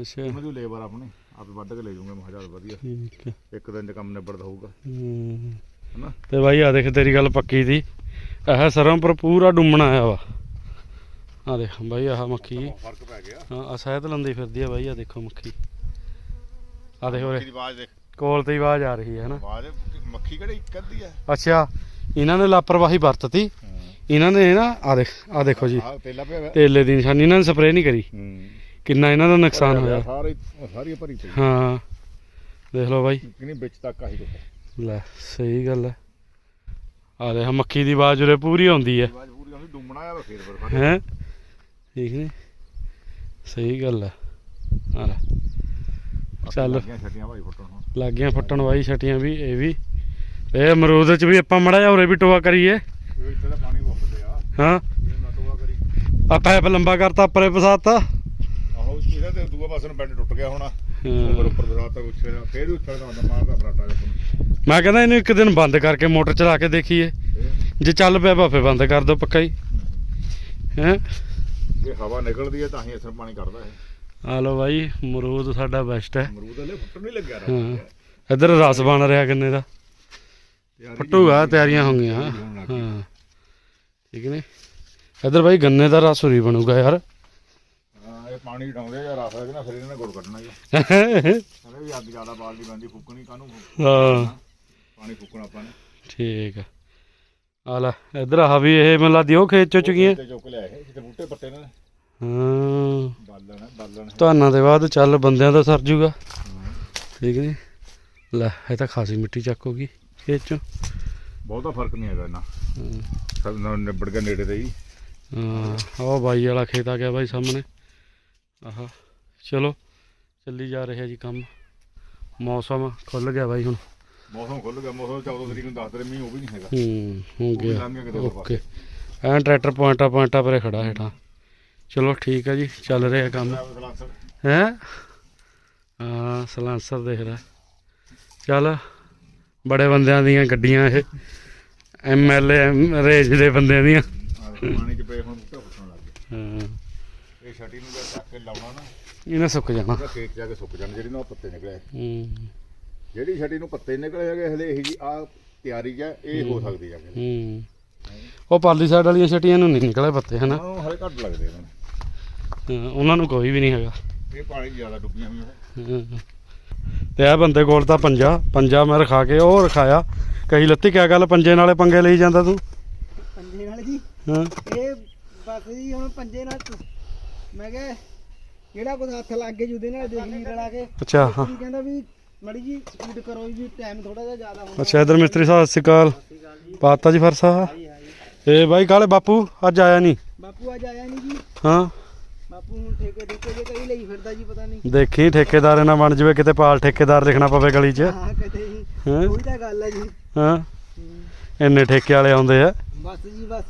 [SPEAKER 1] ਅੱਛਾ।
[SPEAKER 2] ਉਹਨਾਂ ਦੀ ਲੇਬਰ ਆਪਣੀ ਆਪੇ ਵੱਢ ਕੇ ਲੈ ਜਾਊਂਗੇ। ਮੈਂ ਕਿਹਾ ਚੱਲ ਵਧੀਆ।
[SPEAKER 1] ਠੀਕ ਹੈ।
[SPEAKER 2] ਇੱਕ ਦਿਨ ਚ ਕੰਮ ਨਿਬੜਦਾ ਹੋਊਗਾ
[SPEAKER 1] ਹੂੰ।
[SPEAKER 2] ਹਨਾ?
[SPEAKER 1] ਤੇ ਬਾਈ ਆ ਦੇਖ ਤੇਰੀ ਗੱਲ ਪੱਕੀ ਦੀ ਇਹ ਸਰੋਂ ਪਰ ਪੂਰਾ ਡੁੰਮਣਾ ਆਇਆ ਵਾ। ਆ ਦੇਖ ਬਾਈ ਆਹ ਮੱਖੀ।
[SPEAKER 2] ਫ਼ਰਕ ਪੈ ਗਿਆ।
[SPEAKER 1] ਹਾਂ ਆ ਸਹਿਤ ਲੰਦੀ ਫਿਰਦੀ ਆ ਬਾਈ ਆ ਦੇਖੋ ਮੱਖੀ। ਆ ਦੇਖ ਉਰੇ।
[SPEAKER 2] ਦੀ ਆਵਾਜ਼ ਦੇਖ।
[SPEAKER 1] ਕੋਲ ਤੇ ਆਵਾਜ਼ ਆ ਰਹੀ ਹੈ ਨਾ
[SPEAKER 2] ਆਵਾਜ਼ ਮੱਖੀ ਕਿਹੜੀ ਇੱਕ ਅੱਧੀ ਆ।
[SPEAKER 1] ਅੱਛਾ ਇਹਨਾਂ ਨੇ ਲਾਪਰਵਾਹੀ ਵਰਤਤੀ। ਇਹਨਾਂ ਨੇ ਨਾ ਆ ਦੇਖ ਆ ਦੇਖੋ ਜੀ।
[SPEAKER 2] ਆਹ ਤੇਲਾ ਪਿਆ ਹੋਇਆ।
[SPEAKER 1] ਤੇਲੇ ਦੀ ਨਿਸ਼ਾਨੀ ਇਹਨਾਂ ਨੇ ਸਪਰੇਅ ਨਹੀਂ ਕਰੀ।
[SPEAKER 2] ਹੂੰ।
[SPEAKER 1] ਕਿੰਨਾ ਇਹਨਾਂ ਦਾ ਨੁਕਸਾਨ ਹੋਇਆ।
[SPEAKER 2] ਸਾਰੇ ਸਾਰੀ ਭਰੀ ਪਈ।
[SPEAKER 1] ਹਾਂ। ਦੇਖ ਲਓ ਬਾਈ।
[SPEAKER 2] ਕਿੰਨੀ ਵਿੱਚ ਤੱਕ ਆਹੀ ਕੁਛ
[SPEAKER 1] ਲੈ ਸਹੀ ਗੱਲ ਹੈ। ਆ ਦੇਖ ਮੱਖੀ ਦੀ ਆਵਾਜ਼ ਉਰੇ ਪੂਰੀ ਆਉਂਦੀ ਹੈ।
[SPEAKER 2] ਆਵਾਜ਼ ਪੂਰੀ ਆਉਂਦੀ ਡੁੰਮਣਾ ਆ ਫੇਰ ਫਿਰ ਫੜ
[SPEAKER 1] ਹੈ? ਠੀਕ ਨਹੀਂ? ਸਹੀ ਗੱਲ ਹੈ। ਆ ਲੈ। ਚੱਲ।
[SPEAKER 2] ਲੱਗੀਆਂ ਛੱਟੀਆਂ ਭਾਈ ਫੁੱਟਣ ਹੁਣ।
[SPEAKER 1] ਫੱਟਣ ਵਾਈ ਛਟੀਆਂ ਵੀ ਇਹ ਵੀ। ਤੇ ਅਮਰੂਦ ਚ ਵੀ ਆਪਾਂ ਮੜਾ ਜਾ ਉਰੇ ਵੀ ਟੋਆ ਕਰੀਏ।
[SPEAKER 2] ਇਹ ਇੱਥੇ ਦਾ ਪਾਣੀ ਬਹੁਤ ਪਿਆ
[SPEAKER 1] ਹਾਂ।
[SPEAKER 2] ਇਹ ਨਾ ਟੋਆ ਕਰੀ।
[SPEAKER 1] ਆ ਪੈਪ ਲੰਬਾ ਕਰਤਾ ਪਰੇ ਪਸਾਤਾ।
[SPEAKER 2] ਆਹੋ ਇਹਦਾ ਤੇ ਦੂਆ ਪਾਸੇ ਨੂੰ ਬੈਂਡ ਟੁੱਟ ਗਿਆ ਹੋਣਾ। ਉੱਪਰ ਉੱਪਰ ਬਸਾਤਾ ਉੱਛੇਗਾ ਫੇਰ ਉੱਛਲਦਾ ਹੁੰਦਾ ਮਾਰਦਾ ਫਰਾਟਾ ਜਿਹਾ
[SPEAKER 1] ਮੈਂ ਕਹਿੰਦਾ ਇਹਨੂੰ ਇੱਕ ਦਿਨ ਬੰਦ ਕਰਕੇ ਮੋਟਰ ਚਲਾ ਕੇ ਦੇਖੀਏ। ਜੇ ਚੱਲ ਪਿਆ ਭਾਫੇ ਬੰਦ ਕਰ ਦੋ ਪੱਕਾ ਹੀ। ਹੈ?
[SPEAKER 2] ਇਹ ਹਵਾ ਨਿਕਲਦੀ ਹੈ ਤਾਂ ਹੀ ਅਸਰ ਪਾਣੀ ਕਰਦਾ ਹੈ
[SPEAKER 1] ਆ ਲੋ ਬਾਈ ਅਮਰੂਦ ਸਾਡਾ ਬੈਸਟ ਹੈ।
[SPEAKER 2] ਅਮਰੂਦ ਹਲੇ ਫੁੱਟਣ ਨਹੀਂ ਲੱਗਿਆ।
[SPEAKER 1] ਹਾਂ। ਇੱਧਰ ਰਸ ਬਣ ਰਿਹਾ ਗੰਨੇ ਦਾ। ਫਟੂਗਾ ਤਿਆਰੀਆਂ ਹੋ ਗਈਆਂ ਹਾਂ। ਠੀਕ ਨੇ ਇੱਧਰ ਬਾਈ ਗੰਨੇ ਦਾ ਰਸ ਉਰੀ ਬਣੂਗਾ ਯਾਰ।
[SPEAKER 2] ਹਾਂ ਇਹ ਪਾਣੀ ਡਾਉਂਦੇ ਜਾਂ ਰਸ ਨਾ ਫਿਰ ਇਹਨਾਂ ਨੇ ਗੁੜ ਕੱਢਣਾ ਜੀ ਕਹਿੰਦੇ ਵੀ ਅੱਗ ਜ਼ਿਆਦਾ ਬਾਲਦੀ ਬੰਦੀ ਫੁੱਕਣੀ ਕਾਹਨੂੰ
[SPEAKER 1] ਹਾਂ।
[SPEAKER 2] ਪਾਣੀ ਫੁੱਕਣਾ ਆਪਾਂ ਨੇ।
[SPEAKER 1] ਠੀਕ ਆ। ਲੈ ਇੱਧਰ ਆ ਵੀ ਇਹ ਮੈਨੂੰ ਲੱਗਦੀ ਉਹ ਖੇਤ ਚੋਂ ਚੁਗੀਆਂ
[SPEAKER 2] ਚੁੱਕ ਲਿਆ ਇਹ ਜਿੱਥੇ ਬੂਟੇ ਪੱਟੇ ਨੇ।
[SPEAKER 1] ਹਾਂ।
[SPEAKER 2] ਬਾਲਣ
[SPEAKER 1] ਧਾਨਾਂ ਦੇ ਬਾਅਦ ਚੱਲ ਬੰਦਿਆਂ ਦਾ ਸਰ ਜੂਗਾ। ਠੀਕ ਨਹੀਂ? ਲੈ ਇਹ ਤਾਂ ਖਾਸੀ ਮਿੱਟੀ ਚੱਕ ਖੇਤ ਚੋਂ।
[SPEAKER 2] ਬਹੁਤਾ ਫ਼ਰਕ ਨਹੀਂ ਹੈਗਾ ਇਹਨਾਂ। ਸਭ ਨਾਲ ਨਿਬੜ ਗਿਆ ਨੇੜੇ ਤੇ ਹੀ।
[SPEAKER 1] ਹਾਂ ਉਹ ਬਾਈ ਵਾਲਾ ਖੇਤ ਆ ਗਿਆ ਬਾਈ ਸਾਹਮਣੇ। ਆਹਾ ਚਲੋ ਚੱਲੀ ਜਾ ਰਿਹਾ ਜੀ ਕੰਮ। ਮੌਸਮ ਖੁੱਲ ਗਿਆ ਬਾਈ ਹੁਣ।
[SPEAKER 2] ਮੌਸਮ ਖੁੱਲ ਗਿਆ ਮੌਸਮ 14 ਤਰੀਕ ਨੂੰ ਦੱਸ ਦੇ ਮੀਂਹ ਉਹ ਵੀ ਨਹੀਂ ਹੈਗਾ।
[SPEAKER 1] ਹੂੰ ਹੋ ਗਿਆ। ਓਕੇ। ਐਂ ਟਰੈਕਟਰ ਪੁਆਇੰਟਾ ਪੁਆਇੰਟਾ ਪਰੇ ਖੜਾ ਹੇਠਾਂ। ਚਲੋ ਠੀਕ ਹੈ ਜੀ ਚੱਲ ਰਿਹਾ ਕੰਮ। ਹੈ? ਹਾਂ ਸਲਾਂਸਰ ਦੇਖ ਰਿਹਾ। ਚੱਲ। ਬੜੇ ਬੰਦਿਆਂ ਦੀਆਂ ਗੱਡੀਆਂ ਇਹ ਐਮਐਲਏ ਰੇਜ ਦੇ ਬੰਦਿਆਂ ਦੀਆਂ।
[SPEAKER 2] ਆਹ ਦੇਖੋ ਪਾਣੀ 'ਚ ਪਏ ਹੁਣ ਬੂਟਾ ਫੁੱਟਣ ਲੱਗ ਗਿਆ
[SPEAKER 1] ਹਾਂ,
[SPEAKER 2] ਇਹ ਛਟੀ ਨੂੰ ਜਦ ਲਾਉਣਾ ਨਾ
[SPEAKER 1] ਇਹਨੇ ਸੁੱਕ ਜਾਣਾ।
[SPEAKER 2] ਉਹਦਾ ਖੇਤ ਜਾ ਕੇ ਸੁੱਕ ਜਾਣ ਜਿਹੜੀ ਨੂੰ ਪੱਤੇ ਨਿਕਲੇ
[SPEAKER 1] ਹੂੰ।
[SPEAKER 2] ਜਿਹੜੀ ਛਟੀ ਨੂੰ ਪੱਤੇ ਨਿਕਲੇ ਹੈਗੇ ਹਲੇ ਇਹ ਜੀ ਆ ਤਿਆਰੀ ਹੈ, ਇਹ ਹੋ ਸਕਦੀ ਹੈ
[SPEAKER 1] ਹੂੰ। ਉਹ ਪਾਲੀ ਸਾਈਡ ਵਾਲੀਆਂ ਛਟੀਆਂ ਨੂੰ ਨਹੀਂ ਨਿਕਲੇ ਪੱਤੇ ਹਨਾ?
[SPEAKER 2] ਉਹ ਹਲੇ ਘੱਟ ਲੱਗਦੇ ਇਹਨਾਂ ਨੂੰ
[SPEAKER 1] ਹਾਂ, ਉਹਨਾਂ ਨੂੰ ਕੋਈ ਵੀ ਨਹੀਂ ਹੈਗਾ।
[SPEAKER 2] ਇਹ ਪਾਣੀ 'ਚ ਜ਼ਿਆਦਾ ਡੁੱਬੀਆਂ ਹੋਈਆਂ
[SPEAKER 1] ਹਾਂ। ਤੇ ਆ ਬੰਦੇ ਕੋਲ ਤਾਂ ਪੰਜਾ ਪੰਜਾ ਮੈਂ ਰਖਾ ਕੇ ਉਹ ਰਖਾਇਆ। ਕਹੀ ਲੱਤੀ ਕਿਆ ਗੱਲ ਪੰਜੇ ਨਾਲੇ ਪੰਗੇ ਲਈ ਜਾਂਦਾ ਤੂੰ?
[SPEAKER 3] ਪੰਜੇ ਨਾਲ ਜੀ?
[SPEAKER 1] ਹਾਂ।
[SPEAKER 3] ਇਹ ਬਸ ਜੀ ਹੁਣ ਪੰਜੇ ਨਾਲ ਤੁ- ਮੈਂ ਕਿਹਾ ਜਿਹੜਾ ਕੁਝ ਹੱਥ ਲੱਗ ਗਿਆ ਜੁਦੇ ਨਾਲ ਦੇਖ ਲਈ ਰਲਾ ਕੇ।
[SPEAKER 1] ਅੱਛਾ ਹਾਂ।
[SPEAKER 3] ਕੀ ਕਹਿੰਦਾ ਵੀ ਮੜੀ ਜੀ ਸਪੀਡ ਕਰੋ ਜੀ ਟਾਈਮ ਥੋੜਾ ਜਿਹਾ ਜ਼ਿਆਦਾ ਹੁੰਦਾ
[SPEAKER 1] ਅੱਛਾ ਇਧਰ ਮਿਸਤਰੀ ਸਾਹਿਬ ਸਤਿ ਸ਼੍ਰੀ ਅਕਾਲ। ਪਾਤਾ ਜੀ ਫਰਸਾ। ਇਹ ਬਾਈ ਕਾਲੇ ਬਾਪੂ ਅੱਜ ਆਇਆ ਨਹੀਂ?
[SPEAKER 3] ਬਾਪੂ ਅੱਜ ਆਇਆ ਨਹੀਂ ਜੀ।
[SPEAKER 1] ਹਾਂ।
[SPEAKER 3] ਬਾਪੂ ਹੁਣ ਠੇਕੇ ਠੇਕੇ ਜੇ ਕਈ ਲਈ ਫਿਰਦਾ ਜੀ ਪਤਾ ਨਹੀਂ।
[SPEAKER 1] ਦੇਖੀ ਠੇਕੇਦਾਰ ਨਾ ਬਣ ਜਵੇ ਕਿਤੇ ਪਾਲ ਠੇਕੇਦਾਰ ਲਿਖਣਾ ਪਵੇ ਗਲੀ 'ਚ।
[SPEAKER 3] ਹਾਂ ਕਿਤੇ ਜੀ
[SPEAKER 1] ਹੈਂ?
[SPEAKER 3] ਉਹੀ ਤਾਂ ਗੱਲ ਹੈ ਜੀ।
[SPEAKER 1] ਹਾਂ।
[SPEAKER 3] ਹੂੰ।
[SPEAKER 1] ਇੰਨੇ ਠੇਕੇ ਵਾਲੇ ਆਉਂਦੇ ਆ।
[SPEAKER 3] ਬਸ ਜੀ ਬਸ।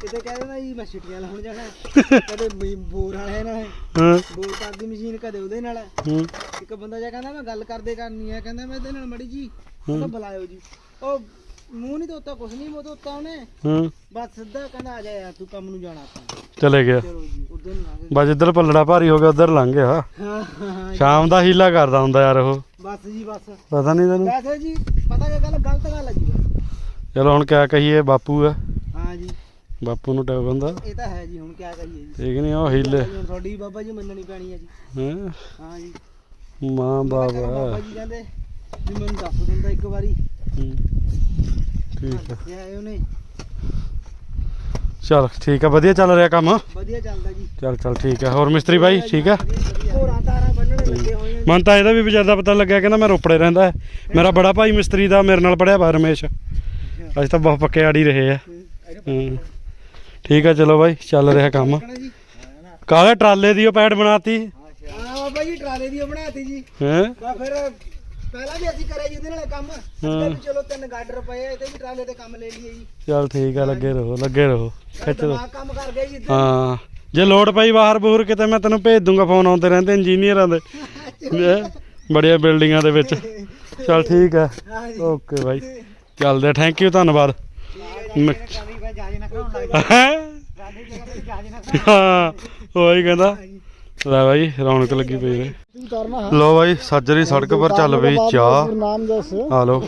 [SPEAKER 3] ਕਿਤੇ ਕਹਿ ਦੇਣਾ ਜੀ ਮੈਂ ਛਿੱਟੀਆਂ ਲਾਉਣ ਜਾਣਾ। ਹੈ। ਕਦੇ ਬ- ਬੋਰ ਵਾਲੇ ਨਾਲ।
[SPEAKER 1] ਹਾਂ।
[SPEAKER 3] ਬੋਰ ਕਰਦੀ ਮਸ਼ੀਨ ਕਦੇ ਉਹਦੇ ਨਾਲ।
[SPEAKER 1] ਹੂੰ,
[SPEAKER 3] ਇੱਕ ਬੰਦਾ ਜਿਹਾ ਕਹਿੰਦਾ ਮੈਂ ਗੱਲ ਕਰਦੇ ਕਰਨੀ ਹੈ ਕਹਿੰਦਾ ਮੈਂ ਇਹਦੇ ਨਾਲ ਮੜੀ ਜੀ ਕਹਿੰਦਾ ਬੁਲਾਇਓ ਜੀ। ਉਹ ਮੂੰਹ ਨਹੀਂ ਧੋਤਾ ਕੁਛ ਨਹੀਂ ਮੂੰਹ ਧੋਤਾ ਉਹਨੇ।
[SPEAKER 1] ਹੂੰ।
[SPEAKER 3] ਬਸ ਸਿੱਧਾ ਕਹਿੰਦਾ ਆ ਜਾ ਯਾਰ ਤੂੰ ਕੰਮ ਨੂੰ ਜਾਣਾ ਆਪਾਂ।
[SPEAKER 1] ਚਲੇ ਗਿਆ।
[SPEAKER 3] ਚਲੋ ਜੀ ਉਧਰ ਨੂੰ ਲੰਘ
[SPEAKER 1] ਬਸ ਇੱਧਰ ਪੱਲੜਾ ਭਾਰੀ ਹੋ ਗਿਆ ਉਧਰ ਲੰਘ ਗਿਆ। ਸ਼ਾਮ ਦਾ ਹੀਲਾ ਕਰਦਾ ਹੁੰਦਾ ਯਾਰ ਉਹ।
[SPEAKER 3] ਬਸ ਜੀ ਬਸ।
[SPEAKER 1] ਪਤਾ ਨਹੀਂ ਤੈਨੂੰ।
[SPEAKER 3] ਵੈਸੇ ਜੀ ਪਤਾ ਕੀ ਗੱਲ ਗਲਤ ਗੱਲ ਹੈ ਜੀ।
[SPEAKER 1] ਚਲੋ ਹੁਣ ਕਿਆ ਕਹੀਏ ਬਾਪੂ ਆ।
[SPEAKER 3] ਹਾਂ ਜੀ।
[SPEAKER 1] ਬਾਪੂ ਨੂੰ ਟੈਕ ਹੁੰਦਾ
[SPEAKER 3] ਇਹ ਤਾਂ ਹੈ ਜੀ ਹੁਣ ਕੀ ਕਰੀਏ ਜੀ।
[SPEAKER 1] ਠੀਕ ਨਹੀਂ ਉਹ ਹੀਲੇ।
[SPEAKER 3] ਹੁਣ ਤੁਹਾਡੀ ਬਾਬਾ ਜੀ ਮੰਨਣੀ ਪੈਣੀ ਹੈ ਜੀ।
[SPEAKER 1] ਹੈਂ?
[SPEAKER 3] ਹਾਂ ਜੀ।
[SPEAKER 1] ਮਾਂ
[SPEAKER 3] ਕਿਹਾ
[SPEAKER 1] ਬਾਬਾ
[SPEAKER 3] ਬਾਬਾ ਜੀ ਕਹਿੰਦੇ ਵੀ ਮੈਨੂੰ ਦੱਸ ਦਿੰਦਾ ਇੱਕ ਵਾਰੀ।
[SPEAKER 1] ਠੀਕ ਆ।
[SPEAKER 3] ਦੱਸਿਆ ਇਹ ਉਹਨੇ।
[SPEAKER 1] ਚਲ ਠੀਕ ਆ ਵਧੀਆ ਚੱਲ ਰਿਹਾ ਕੰਮ।
[SPEAKER 3] ਵਧੀਆ ਚੱਲਦਾ ਜੀ।
[SPEAKER 1] ਚੱਲ ਚੱਲ ਠੀਕ ਆ। ਹੋਰ ਮਿਸਤਰੀ ਬਾਈ ਠੀਕ ਆ?
[SPEAKER 3] ਹੋਰਾਂ ਤਾਰਾਂ ਬੰਨਣ ਲੱਗੇ ਹੋਏ ਆ
[SPEAKER 1] ਮਨ ਤਾਂ ਇਹਦਾ ਵੀ ਵਿਚਾਰ ਦਾ ਪਤਾ ਲੱਗਿਆ ਕਹਿੰਦਾ ਮੈਂ ਰੋਪੜੇ ਰਹਿੰਦਾ ਹੈ। ਮੇਰਾ ਬੜਾ ਭਾਈ ਮਿਸਤਰੀ ਦਾ ਮੇਰੇ ਨਾਲ ਪੜਿਆ ਵਾ ਰਮੇਸ਼। ਅੱਜ ਤਾਂ ਬਹੁਤ ਪੱਕੇ ਆੜੀ ਰਹੇ ਆ। ਹੂੰ। ਠੀਕ ਆ ਚਲੋ ਬਾਈ ਚੱਲ ਰਿਹਾ ਕੰਮ। ਕਾਲੇ ਟਰਾਲੇ ਦੀ ਉਹ ਪੈਡ ਬਣਾਤੀ?
[SPEAKER 3] ਹਾਂ ਬਾਬਾ ਜੀ ਟਰਾਲੇ ਦੀ ਉਹ ਬਣਾਤੀ ਜੀ।
[SPEAKER 1] ਹੈ?
[SPEAKER 3] ਫਿਰ ਪਹਿਲਾਂ ਵੀ ਅਸੀਂ ਕਰਿਆ ਜੀ ਉਹਦੇ ਨਾਲ ਕੰਮ। ਅਸੀਂ ਕਿਹਾ ਵੀ ਚਲੋ ਤਿੰਨ ਗਾਡਰ ਪਏ ਆ, ਇਹਦੇ ਵੀ ਟਰਾਲੇ ਤੇ ਕੰਮ ਲੈ ਲਈਏ ਜੀ।
[SPEAKER 1] ਚੱਲ ਠੀਕ ਆ ਲੱਗੇ ਰਹੋ ਲੱਗੇ ਰਹੋ। ਖਿੱਚ
[SPEAKER 3] ਦਿਮਾਗ ਕੰਮ ਕਰ ਗਿਆ ਜੀ ਇੱਧਰ।
[SPEAKER 1] ਹਾਂ। ਜੇ ਲੋਡ ਪਈ ਬਾਹਰ ਬੂਰ ਕਿਤੇ ਮੈਂ ਤੈਨੂੰ ਭੇਜ ਦੂੰਗਾ ਫੋਨ ਆਉਂਦੇ ਰਹਿੰਦੇ ਇੰਜੀਨੀਅਰਾਂ ਦੇ? ਬੜੀਆਂ ਬਿਲਡਿੰਗਾਂ ਦੇ ਵਿੱਚ। ਚੱਲ ਠੀਕ ਆ। Okay bye. ਚੱਲਦੇ ਥੈਂਕ ਯੂ ਧੰਨਵਾਦ।
[SPEAKER 3] ਨਾ
[SPEAKER 1] ਹੈਂ?
[SPEAKER 3] ਕਾਹਦੀ ਜਗ੍ਹਾ ਤੇ ਜਾਜ ਨਾ
[SPEAKER 1] ਹਾਂ। ਉਹੀ ਕਹਿੰਦਾ। ਲੈ ਬਾਈ ਰੌਣਕ ਲੱਗੀ ਪਈ
[SPEAKER 3] ਕਰਨਾ
[SPEAKER 1] ਲੋ ਬਾਈ ਸੱਜਰੀ ਸੜਕ ਪਰ ਚੱਲ ਪਈ ਚਾਹ। ਆ ਲੋ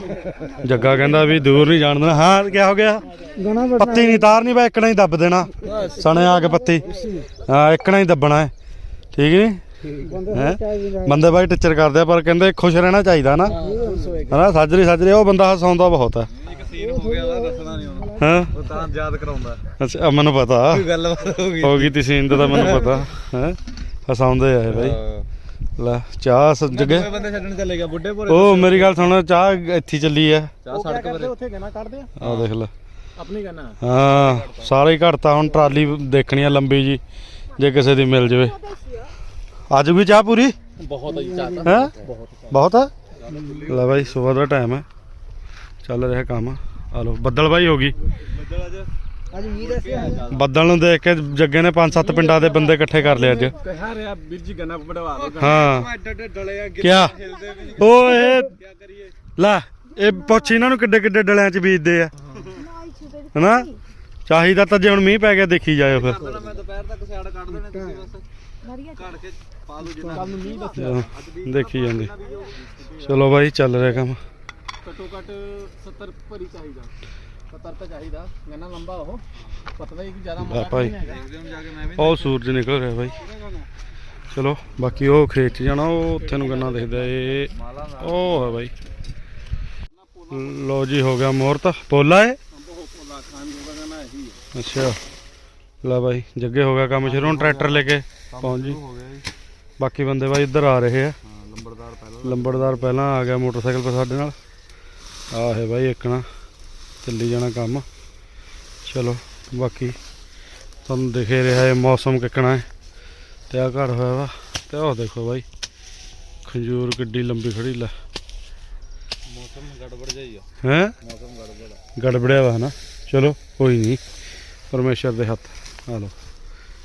[SPEAKER 1] ਜੱਗਾ ਕਹਿੰਦਾ ਵੀ ਦੂਰ ਨਹੀਂ ਜਾਣ ਦੇਣਾ। ਹਾਂ ਕੀ ਹੋ ਗਿਆ? ਪੱਤੀ ਨਹੀਂ ਤਾਰਨੀ ਬਾ ਇੱਕਣਾ ਹੀ ਦੱਬ ਦੇਣਾ। ਸਣੇ ਆ ਕੇ ਪੱਤੀ। ਹਾਂ ਇੱਕਣਾ ਹੀ ਦੱਬਣਾ ਹੈ। ਠੀਕ ਨਹੀਂ? ਹੈ? ਬੰਦੇ ਬਾਈ ਟੀਚਰ ਕਰਦੇ ਆ ਪਰ ਕਹਿੰਦੇ ਖੁਸ਼ ਰਹਿਣਾ ਚਾਹੀਦਾ ਨਾ। ਹਨਾ ਸਾਜਰੀ ਸਾਜਰੀ ਉਹ ਬੰਦਾ ਹਸਾਉਂਦਾ ਬਹੁਤ ਹੈ
[SPEAKER 4] ਇੱਕ ਸੀਨ ਹੋ ਗਿਆ ਉਹਦਾ ਦੱਸਣਾ ਨਹੀਂ ਉਹਨੂੰ।
[SPEAKER 1] ਹਾਂ?
[SPEAKER 4] ਉਹ ਤਾਂ ਯਾਦ ਕਰਾਉਂਦਾ।
[SPEAKER 1] ਅੱਛਾ ਮੈਨੂੰ ਪਤਾ।
[SPEAKER 4] ਗੱਲਬਾਤ ਹੋ ਗਈ।
[SPEAKER 1] ਹੋ ਗਈ ਤੀ ਸੀਨ ਦਾ ਤਾਂ ਮੈਨੂੰ ਪਤਾ। ਹੈ? ਹਸਾਉਂਦੇ ਆ ਬਾਈ। ਲੈ ਚਾਹ ਸ- ਜੱਗੇ
[SPEAKER 4] ਦੋਵੇਂ ਬੰਦੇ ਛੱਡਣ ਚਲੇ ਗਿਆ ਬੁੱਢੇ ਭੋਰੇ
[SPEAKER 1] ਉਹ ਮੇਰੀ ਗੱਲ ਸੁਣ ਚਾਹ ਇੱਥੇ ਹੀ ਚੱਲੀ ਆ
[SPEAKER 4] ਚਾਹ ਸੜਕ ਪਰ
[SPEAKER 3] ਉੱਥੇ ਗਣਾ ਕੱਢਦੇ ਆ?
[SPEAKER 1] ਆ ਦੇਖ ਲੈ।
[SPEAKER 3] ਆਪਣੀ ਗਣਾ
[SPEAKER 1] ਹਾਂ ਸਾਰੇ ਹੀ ਘੜਤਾ ਹੁਣ ਟਰਾਲੀ ਦੇਖਣੀ ਆ ਲੰਬੀ ਜੀ ਜੇ ਕਿਸੇ ਦੀ ਮਿਲ ਜਵੇ। ਅੱਜ ਵੀ ਚਾਹ ਪੂਰੀ?
[SPEAKER 4] ਬਹੁਤ ਹੀ ਚਾਹ
[SPEAKER 1] ਹੈ? ਬਹੁਤ। ਆ? ਲੈ ਬਾਈ ਸਵੇਰ ਦਾ ਟਾਈਮ ਹੈ ਚੱਲ ਰਿਹਾ ਕੰਮ। ਆ ਲੋ ਬੱਦਲ ਬਾਈ ਹੋ ਗਈ।
[SPEAKER 3] ਅੱਜ ਦੱਸਿਆ
[SPEAKER 1] ਬੱਦਲ ਨੂੰ ਦੇਖ ਕੇ ਜੱਗੇ ਨੇ ਪੰਜ ਸੱਤ ਪਿੰਡਾਂ ਦੇ ਬੰਦੇ ਇਕੱਠੇ ਕਰ ਲਏ ਅੱਜ।
[SPEAKER 4] ਕਹਿ ਰਿਹਾ ਵੀਰ ਜੀ ਗੰਨਾ ਵਡਵਾ
[SPEAKER 1] ਹਾਂ।
[SPEAKER 4] ਐਡੇ ਐਡੇ ਡਲੇ ਆ
[SPEAKER 1] ਕਿਆ? ਓਏ ਲੈ ਇਹ ਪੁੱਛ ਇਹਨਾਂ ਨੂੰ ਕਿੱਡੇ ਕਿੱਡੇ ਡਲਿਆਂ 'ਚ ਬੀਜਦੇ ਆ। ਹਨਾ? ਚਾਹੀਦਾ ਤਾਂ ਜੇ ਹੁਣ ਮੀਂਹ ਪੈ ਗਿਆ ਦੇਖੀ ਜਾਇਓ ਫਿਰ।
[SPEAKER 4] ਮੈਂ ਦੁਪਹਿਰ ਤੱਕ ਸਿਆੜ ਕੱਢ ਦੇਣੇ ਤੁਸੀਂ ਬਸ। ਕੱਢ ਕੇ ਪਾ ਲਓ ਜਿੰਨਾ। ਕੰਮ ਮੀਂਹ ਦੱਸ
[SPEAKER 1] ਹਾਂ, ਦੇਖੀ ਜਾਂਦੀ। ਚਲੋ ਬਾਈ ਚੱਲ ਰਿਹਾ ਕੰਮ।
[SPEAKER 4] ਘੱਟੋ ਘੱਟ 70 ਭਰੀ ਚਾਹੀਦਾ। 70 ਤਾਂ ਚਾਹੀਦਾ। ਗੰਨਾ ਲੰਬਾ ਉਹ। ਪਤਾ ਹੀ ਕਿ ਜ਼ਿਆਦਾ
[SPEAKER 1] ਲੈ ਭਾਈ।
[SPEAKER 4] ਜਾ ਕੇ ਮੈਂ ਵੀ
[SPEAKER 1] ਉਹ ਸੂਰਜ ਨਿਕਲ ਰਿਹਾ ਬਾਈ। ਚਲੋ ਬਾਕੀ ਉਹ ਖੇਤ 'ਚ ਜਾਣਾ ਉਹ ਉੱਥੇ ਨੂੰ ਗੰਨਾ ਦਿਖਦਾ ਏ। ਉਹ ਹੈ ਬਾਈ। ਲੋ ਜੀ ਹੋ ਗਿਆ ਮੂਹਰਤ। ਪੋਲਾ ਏ?
[SPEAKER 4] ਭੋਲਾ ਖਾਨ ਦਾ ਗੰਨਾ ਇਹੀ ਹੈ
[SPEAKER 1] ਅੱਛਾ। ਲੈ ਬਾਈ ਜੱਗੇ ਹੋ ਗਿਆ ਕੰਮ ਸ਼ੁਰੂ ਹੁਣ ਟਰੈਕਟਰ ਲੈ ਕੇ ਪਹੁੰਚ ਜੀ।
[SPEAKER 4] ਹੋ ਗਿਆ ਜੀ
[SPEAKER 1] ਬਾਕੀ ਬੰਦੇ ਬਾਈ ਇੱਧਰ ਆ ਰਹੇ ਆ।
[SPEAKER 4] ਹਾਂ ਲੰਬੜਦਾਰ ਪਹਿਲਾਂ।
[SPEAKER 1] ਲੰਬੜਦਾਰ ਪਹਿਲਾਂ ਆ ਗਿਆ ਮੋਟਰਸਾਈਕਲ 'ਤੇ ਸਾਡੇ ਨਾਲ। ਆਹ ਹੈ ਬਾਈ ਇੱਕਣਾ ਚੱਲੀ ਜਾਣਾ ਕੰਮ। ਚਲੋ ਬਾਕੀ ਤੁਹਾਨੂੰ ਦਿਖੇ ਰਿਹਾ ਹੈ ਮੌਸਮ ਕਿੱਕਣਾ ਹੈ। ਤੇ ਆ ਘੜ ਹੋਇਆ ਵਾ ਤੇ ਉਹ ਦੇਖੋ ਬਾਈ ਖੰਜੂਰ ਕਿੱਡੀ ਲੰਬੀ ਖੜੀ ਲੈ।
[SPEAKER 4] ਮੌਸਮ ਗੜਬੜ ਜਾਈ ਆ।
[SPEAKER 1] ਹੈ?
[SPEAKER 4] ਮੌਸਮ ਗੜਬੜ
[SPEAKER 1] ਗੜਬੜਿਆ ਵਾ ਨਾ ਚਲੋ ਕੋਈ ਨਹੀਂ ਪਰਮੇਸ਼ਰ ਦੇ ਹੱਥ। ਆ ਲਓ।